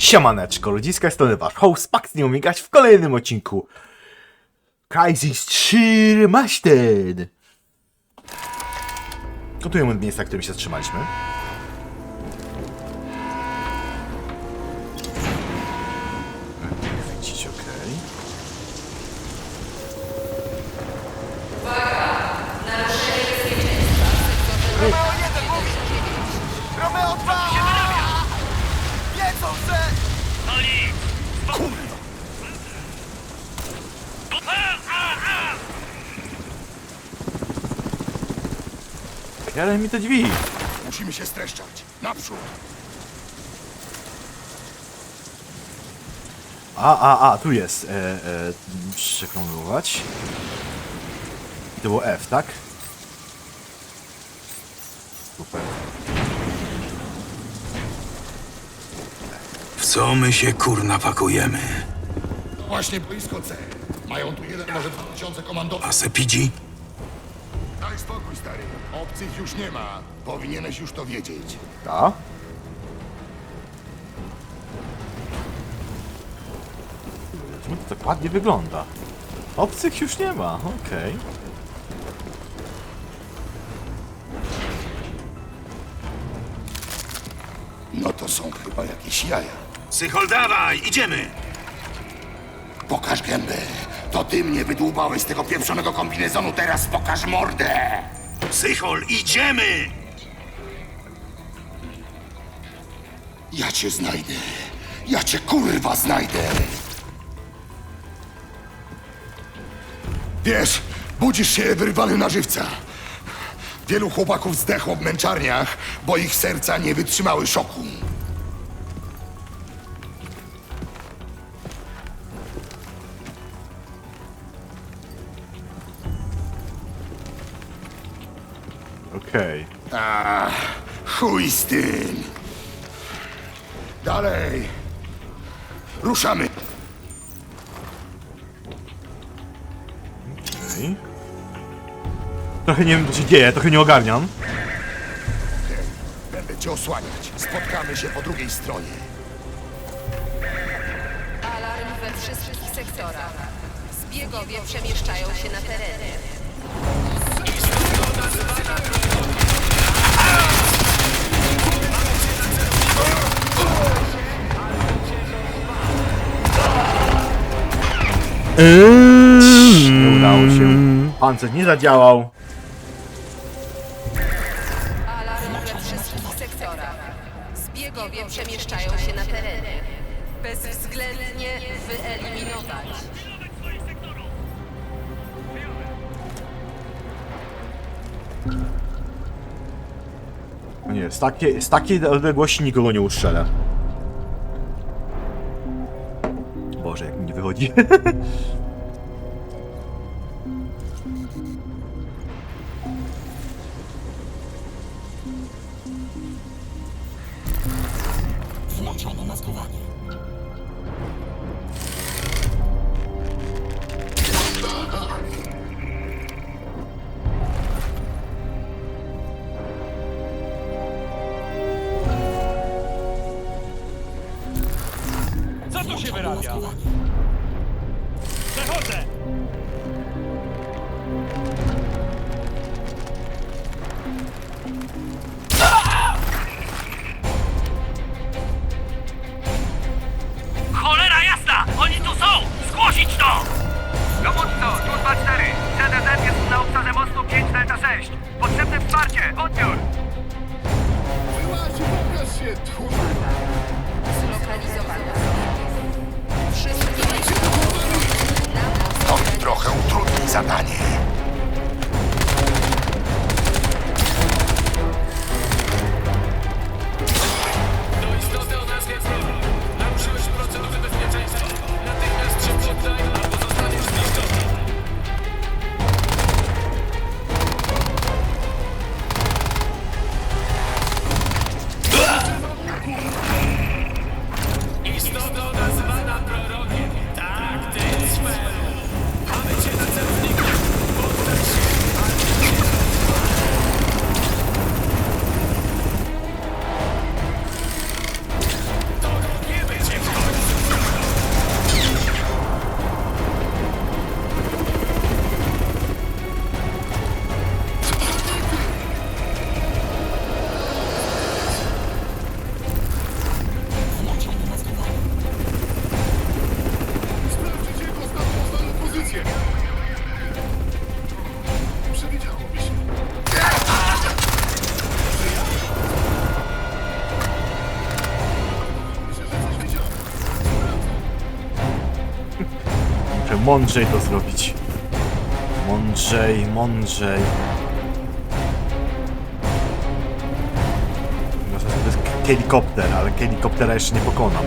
Siemaneczko, ludziska, to wasz host Pax nie umigać w kolejnym odcinku. Crysis 3 Remastered Kontynuujemy od miejsca, którym się zatrzymaliśmy Ale mi te drzwi Musimy się streszczać. Naprzód. A, a, a, tu jest e, e, Przeklągować To było F, tak? Super W co my się kurna pakujemy? Właśnie blisko C. Mają tu jeden, może dwa tysiące A komandosów. Sepidzi? Daj spokój, stary. Obcych już nie ma. Powinieneś już to wiedzieć. Ta? Czemu to tak ładnie wygląda? Obcych już nie ma, okej. No to są chyba jakieś jaja. Sychol, dawaj, idziemy! Pokaż gębę. To ty mnie wydłubałeś z tego pieprzonego kombinezonu. Teraz pokaż mordę. Sychol, idziemy! Ja cię znajdę. Ja cię kurwa znajdę. Wiesz, budzisz się wyrwany na żywca. Wielu chłopaków zdechło w męczarniach, bo ich serca nie wytrzymały szoku. Okej. A, chuj z tym. Dalej. Ruszamy. okej. Trochę nie wiem co się dzieje, trochę nie ogarniam. Będę cię osłaniać. Spotkamy się po drugiej stronie. Alarm we wszystkich sektorach. Zbiegowie przemieszczają się na terenie. Nie udało się. Pancerz nie zadziałał. Alarm we wszystkich sektorach. Zbiegowie przemieszczają się na terenie. Bezwzględnie wyeliminować. Nie, z takiej, z takiej odległości nikogo nie ustrzelę. Boże, jak mi nie wychodzi. mądrzej to zrobić. Mądrzej, mądrzej. To jest helikopter, ale helikoptera jeszcze nie pokonam.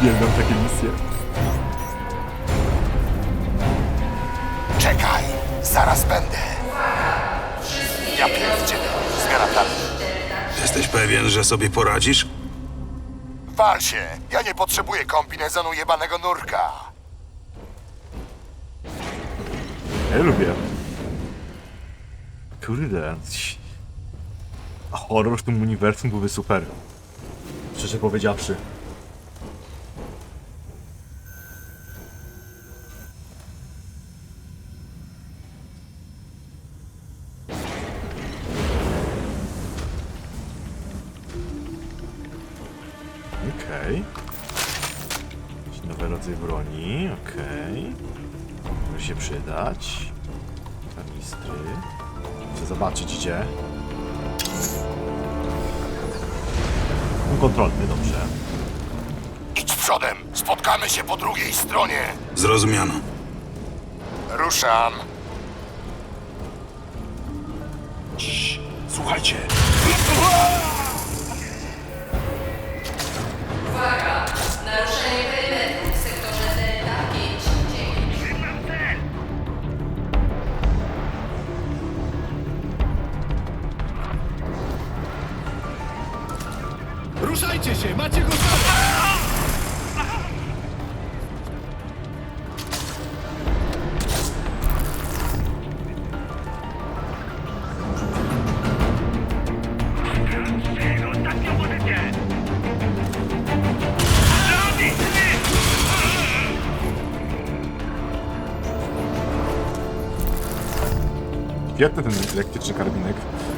Uwielbiam takie misje. Czekaj, zaraz będę. Ja pierdzielę. Zmiana planu. Jesteś pewien, że sobie poradzisz? Wal się! Ja nie potrzebuję kombinezonu jebanego nurka. Ja lubię. Kurde. A horror w tym uniwersum byłby super. Szczerze powiedziawszy. Okej. Rodzaj broni, okej. Może się przydać. Kanistry. Zobaczyć gdzie. Kontrolny, dobrze. Idź przodem, spotkamy się po drugiej stronie. Zrozumiano. Ruszam. Słuchajcie. Świetny ten elektryczny karbinek,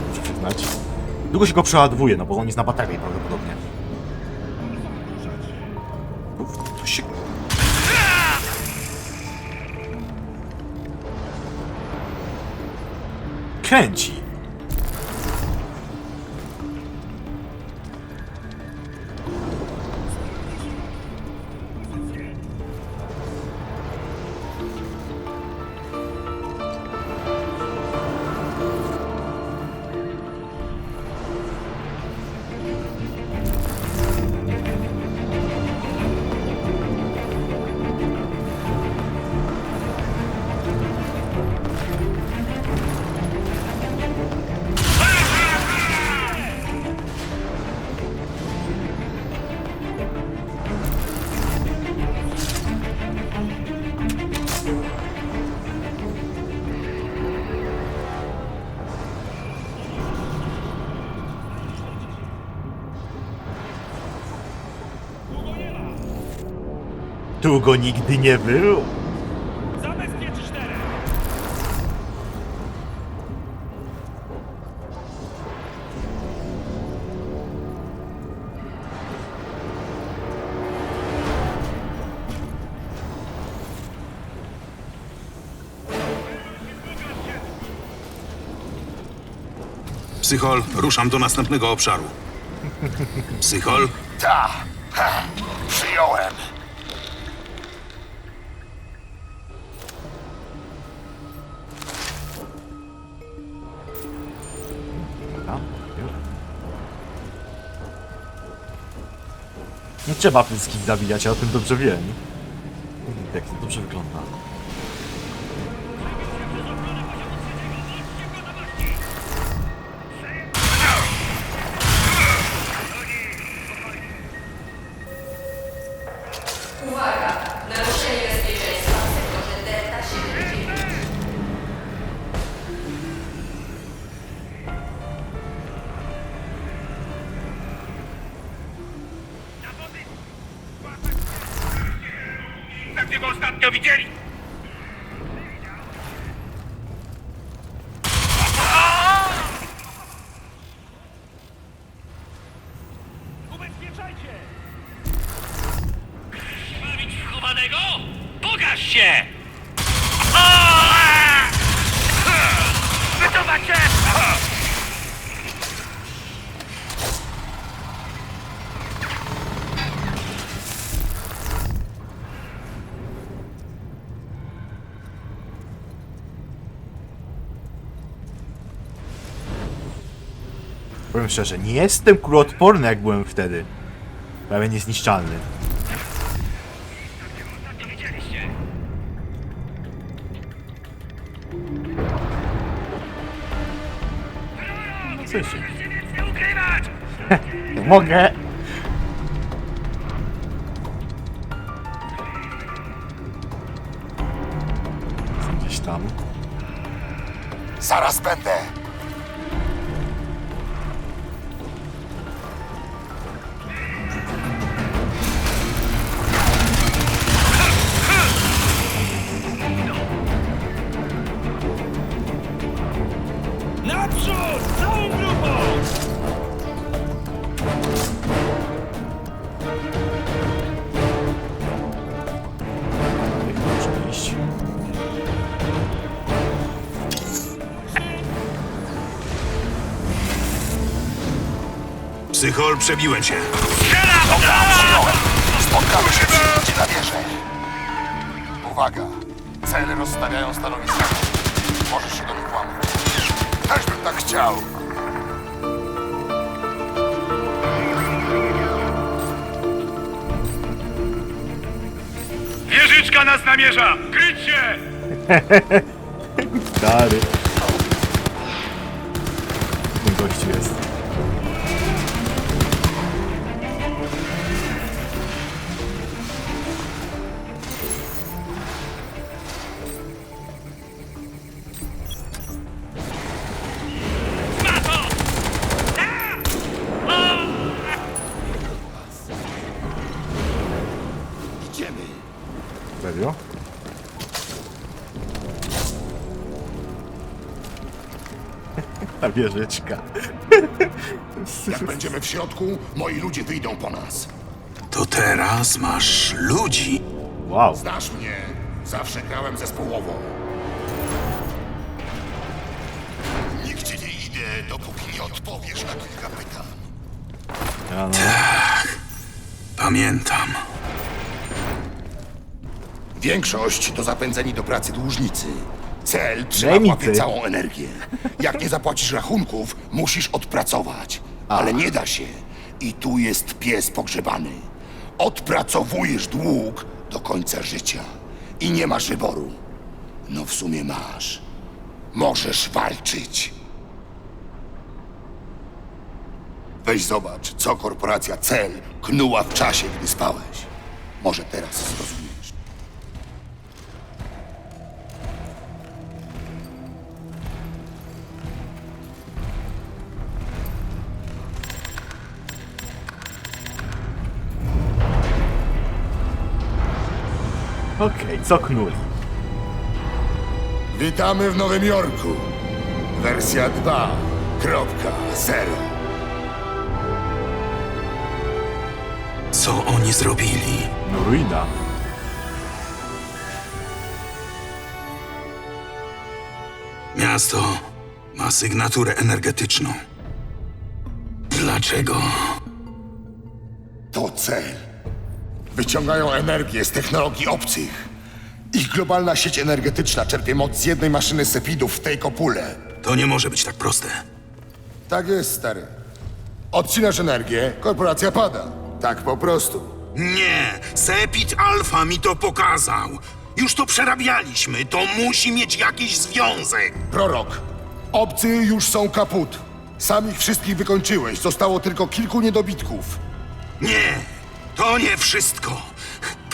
muszę przyznać. Długo się go przeładowuje, no bo on jest na baterii prawdopodobnie. To się... Kręci. Tu go nigdy nie czterech! Psychol, ruszam do następnego obszaru. Psychol, Ta. Ha. Przyjąłem. Nie trzeba wszystkich zabijać, ja o tym dobrze wiem. Jak to dobrze wygląda. Ubezpieczajcie! Bawić schowanego? Pokaż się! Wycofać się! Powiem szczerze, nie jestem kuloodporny jak byłem wtedy. Prawie niezniszczalny. No! Mogę! Gdzieś tam. Zaraz będę. Psychol, przebiłem się. Spotkamy się przy na wieżę. Uwaga. Cele rozstawiają stanowiska. Możesz się do nich włamać. Też bym tak chciał. Wieżyczka nas namierza! Kryć się! Stary. Ten gościu jest. Ta wieżyczka. Jak będziemy w środku, moi ludzie wyjdą po nas. To teraz masz ludzi. Wow. Znasz mnie. Zawsze grałem zespołowo. Nigdzie nie idę, dopóki nie odpowiesz na kilka pytań. Ja no. Pamiętam. Większość to zapędzeni do pracy dłużnicy. Cel trzyma w Najemnicy. całą energię. Jak nie zapłacisz rachunków, musisz odpracować. Ale nie da się. I tu jest pies pogrzebany. Odpracowujesz dług do końca życia. I nie masz wyboru. No w sumie masz. Możesz walczyć. Weź zobacz, co korporacja Cel knuła w czasie, gdy spałeś. Może teraz zrozumiesz. Okej, co knuli? Witamy w Nowym Jorku. Wersja 2.0. Co oni zrobili? No ruina. Miasto ma sygnaturę energetyczną. Dlaczego? To cel. Wyciągają energię z technologii obcych. Ich globalna sieć energetyczna czerpie moc z jednej maszyny Sepidów w tej kopule. To nie może być tak proste. Tak jest, stary. Odcinasz energię, korporacja pada. Tak po prostu. Nie, Sepit Alfa mi to pokazał. Już to przerabialiśmy, to musi mieć jakiś związek. Prorok, obcy już są kaput. Sam ich wszystkich wykończyłeś, zostało tylko kilku niedobitków. Nie, to nie wszystko.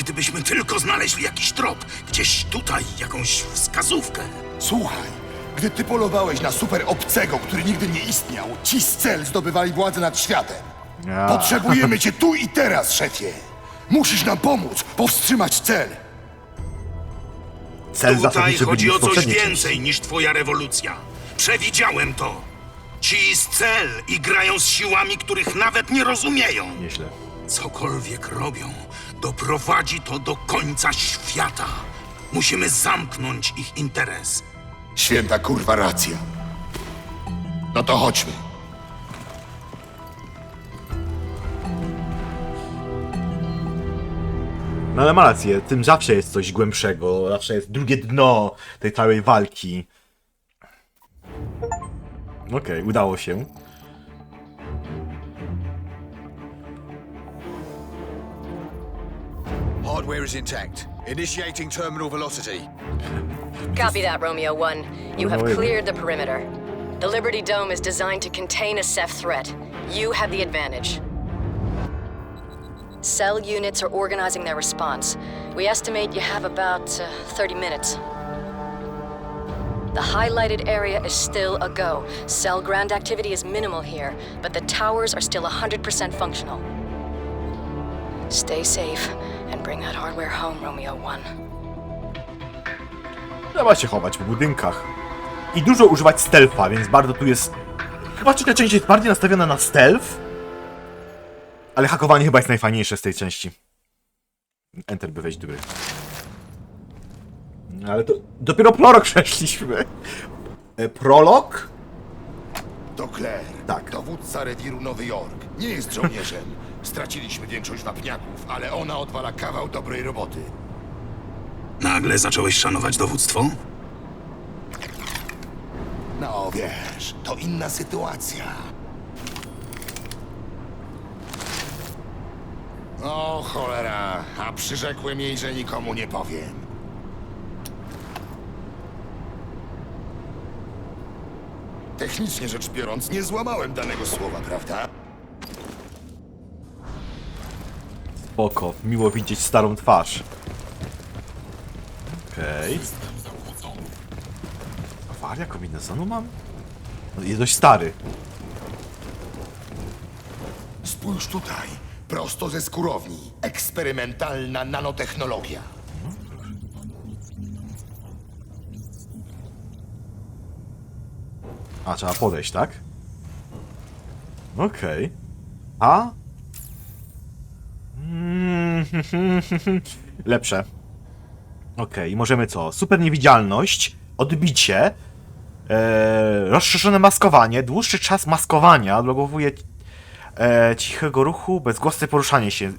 Gdybyśmy tylko znaleźli jakiś trop, gdzieś tutaj jakąś wskazówkę. Słuchaj, gdy ty polowałeś na super obcego, który nigdy nie istniał, ci z cel zdobywali władzę nad światem. Ja. Potrzebujemy cię tu i teraz, szefie. Musisz nam pomóc, powstrzymać cel. Cel Tutaj zasadniczy chodzi o coś poprzedniej więcej niż twoja rewolucja. Przewidziałem to. Ci z cel i grają z siłami, których nawet nie rozumieją. Nieźle. Cokolwiek robią, doprowadzi to do końca świata. Musimy zamknąć ich interes. Święta kurwa racja. No to chodźmy. No ale ma rację, tym zawsze jest coś głębszego, zawsze jest drugie dno tej całej walki. Okej, udało się. Hardware is intact. Initiating terminal velocity. Copy that, Romeo 1. You have cleared the perimeter. The Liberty Dome is designed to contain a Ceph threat. You have the advantage. Cell units are organizing their response. We estimate you have about uh, 30 minutes. The highlighted area is still a go. Cell ground activity is minimal here, but the towers are still 100% functional. Stay safe and bring that hardware home, Romeo 1. Trzeba się chować po budynkach. I dużo używać stealtha, więc bardzo tu jest... Chyba trzecia część jest bardziej nastawiona na stealth. Ale hakowanie chyba jest najfajniejsze z tej części. Enter by wejść do gry. No, Ale to dopiero prolog przeszliśmy. E, Prolog? To Claire, Tak. dowódca rewiru Nowy Jork. Nie jest żołnierzem. Straciliśmy większość wapniaków, ale ona odwala kawał dobrej roboty. Nagle zacząłeś szanować dowództwo? No wiesz, to inna sytuacja. O cholera, a przyrzekłem jej, że nikomu nie powiem. Technicznie rzecz biorąc, nie złamałem danego słowa, prawda? Spoko, miło widzieć starą twarz. Okej. Awaria kombinezonu mam? No, jest dość stary. Spójrz tutaj, prosto ze skórowni. Eksperymentalna nanotechnologia. A, trzeba podejść, tak? Okej. A? Lepsze. Okej, możemy co? Super niewidzialność, odbicie, e, rozszerzone maskowanie, dłuższy czas maskowania, odblokowuje e, cichego ruchu, bezgłosne poruszanie się,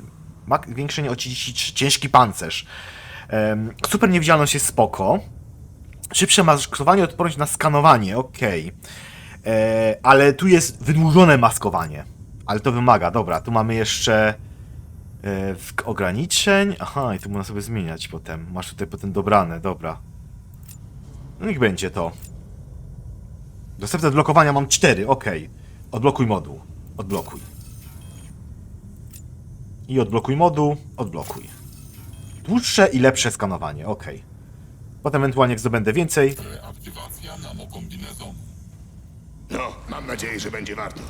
mak- zwiększenie o 33, ciężki pancerz. Em, super niewidzialność jest spoko. Szybsze maskowanie, odporność na skanowanie, okej. E, Ale tu jest wydłużone maskowanie. Ale to wymaga, dobra, tu mamy jeszcze e, w- ograniczeń. Aha, i tu można sobie zmieniać potem. Masz tutaj potem dobrane, dobra. No niech będzie to. Dostępne do blokowania mam 4, okej. Odblokuj moduł. Odblokuj. I odblokuj moduł, odblokuj. Dłuższe i lepsze skanowanie, okej. Potem ewentualnie jak zdobędę więcej, No, mam nadzieję, że będzie warto.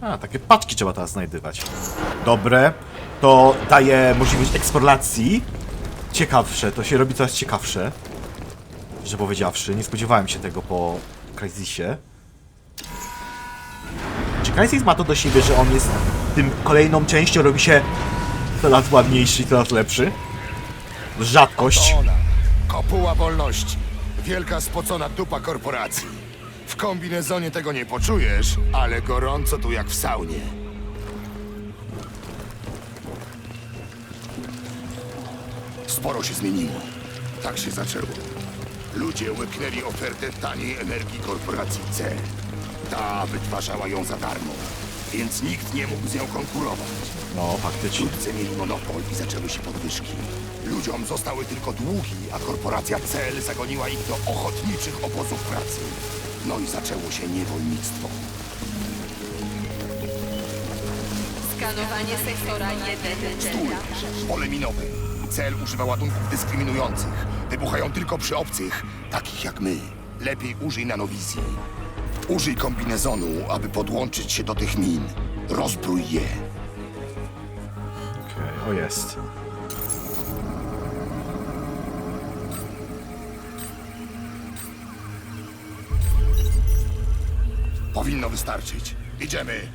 A, takie paczki trzeba teraz znajdywać. Dobre. To daje możliwość eksploracji. Ciekawsze, to się robi coraz ciekawsze. Że powiedziawszy, nie spodziewałem się tego po Crysisie. Czy Crysis ma to do siebie, że on jest tym kolejną częścią robi się coraz ładniejszy i coraz lepszy? Rzadkość. Kopuła wolności. Wielka spocona dupa korporacji. W kombinezonie tego nie poczujesz, ale gorąco tu jak w saunie. Sporo się zmieniło. Tak się zaczęło. Ludzie łyknęli ofertę taniej energii korporacji C. Ta wytwarzała ją za darmo. więc nikt nie mógł z nią konkurować. No, faktycznie. Wkrótce mieli monopol i zaczęły się podwyżki. Ludziom zostały tylko długi, a korporacja CEL zagoniła ich do ochotniczych obozów pracy. No i zaczęło się niewolnictwo. Skanowanie sektora 1 Stój! Delta. Pole minowe. CEL używa ładunków dyskryminujących. Wybuchają tylko przy obcych, takich jak my. Lepiej użyj nanowizji. Użyj kombinezonu, aby podłączyć się do tych min. Rozbrój je. Okej, o jest. Powinno wystarczyć. Idziemy.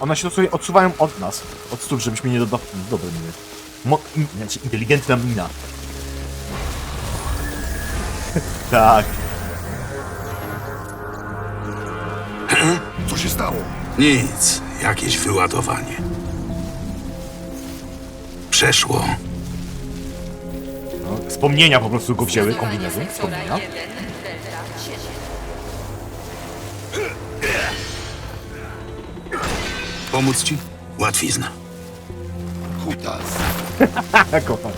One się sobie odsuwają od nas. Od stóp, żebyśmy nie dodali. Dobre miny. Mo... in- Znaczy, inteligentna mina. tak. Co się stało? Nic, jakieś wyładowanie. Przeszło. No, wspomnienia po prostu go wzięły, kombinezon. Wspomnienia. 1 Delta 7. Pomóc ci? Łatwizna. Kutas. Kocham.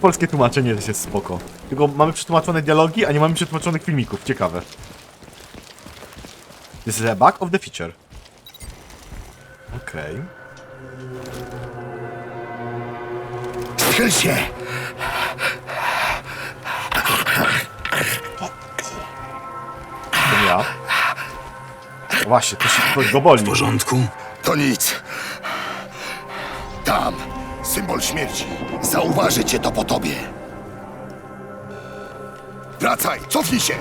Polskie tłumaczenie też jest spoko. Tylko mamy przetłumaczone dialogi, a nie mamy przetłumaczonych filmików. Ciekawe. This is a bug of the feature. Okej. Schyl się! To ja. Właśnie, to się to go boli. W porządku? To nic. Tam. Symbol śmierci. Zauważy cię to po tobie. Wracaj! Cofnij się!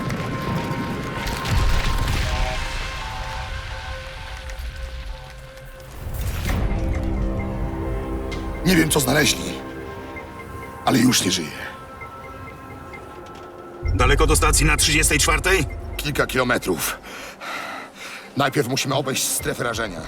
Nie wiem, co znaleźli, ale już nie żyje. Daleko do stacji na 34? Kilka kilometrów. Najpierw musimy obejść strefę rażenia.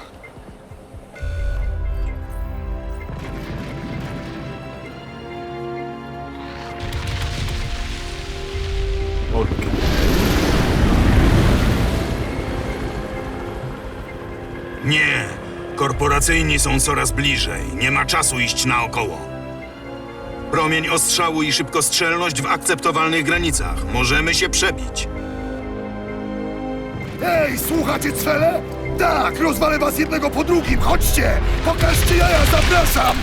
Korporacyjni są coraz bliżej. Nie ma czasu iść naokoło. Promień ostrzału i szybkostrzelność w akceptowalnych granicach. Możemy się przebić. Ej, słuchacie cwele? Tak, rozwalę was jednego po drugim. Chodźcie! Pokażcie jaja, zapraszam!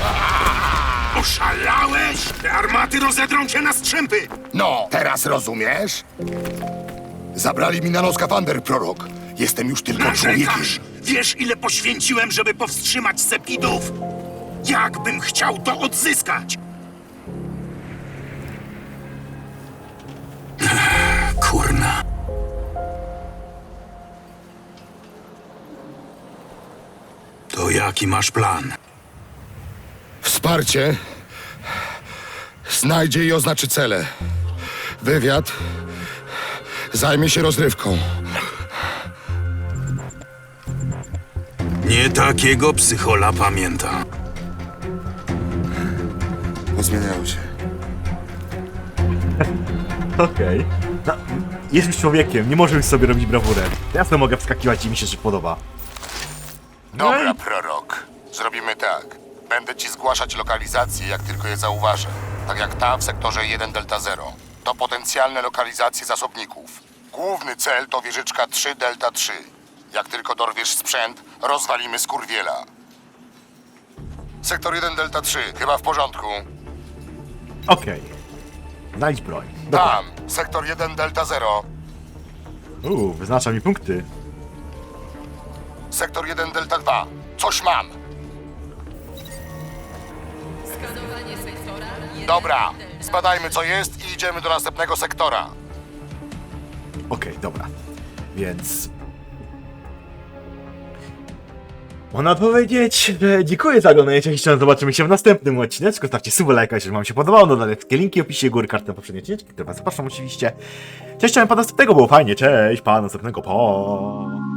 Oszalałeś? Te armaty rozedrą cię na strzępy! No, teraz rozumiesz? Zabrali mi nanoskafander, prorok. Jestem już tylko człowiekiem. Narzekasz? Wiesz, ile poświęciłem, żeby powstrzymać sepidów? Jakbym chciał to odzyskać? Kurna. To jaki masz plan? Wsparcie znajdzie i oznaczy cele. Wywiad zajmie się rozrywką. Nie takiego psychola pamięta. Pozmieniały się. Okej. No, jest już człowiekiem, nie może już sobie robić brawurę. Jasno mogę wskakiwać i mi się że podoba. Dobra, prorok. Zrobimy tak. Będę ci zgłaszać lokalizacje, jak tylko je zauważę. Tak jak ta w sektorze 1 Delta 0. To potencjalne lokalizacje zasobników. Główny cel to wieżyczka 3 Delta 3. Jak tylko dorwiesz sprzęt, rozwalimy skurwiela. Sektor 1 Delta 3, chyba w porządku. Okej. Znajdź broń. Dobra. Tam, sektor 1 Delta 0. Uuu, wyznacza mi punkty. Sektor 1 Delta 2. Coś mam. Skanowanie sektora 1 Dobra, Delta. zbadajmy co jest i idziemy do następnego sektora. Okej, dobra. Więc... Można powiedzieć, że dziękuję za oglądanie. Jeszcze zobaczymy się w następnym odcineczku. Stawcie suba, lajka, jeżeli wam się podobało. Dodane wszystkie linki w opisie góry, karty poprzednie odcineczki, które was zapraszam oczywiście. Cześć, chciałem pana następnego, było fajnie. Cześć, pana następnego, po.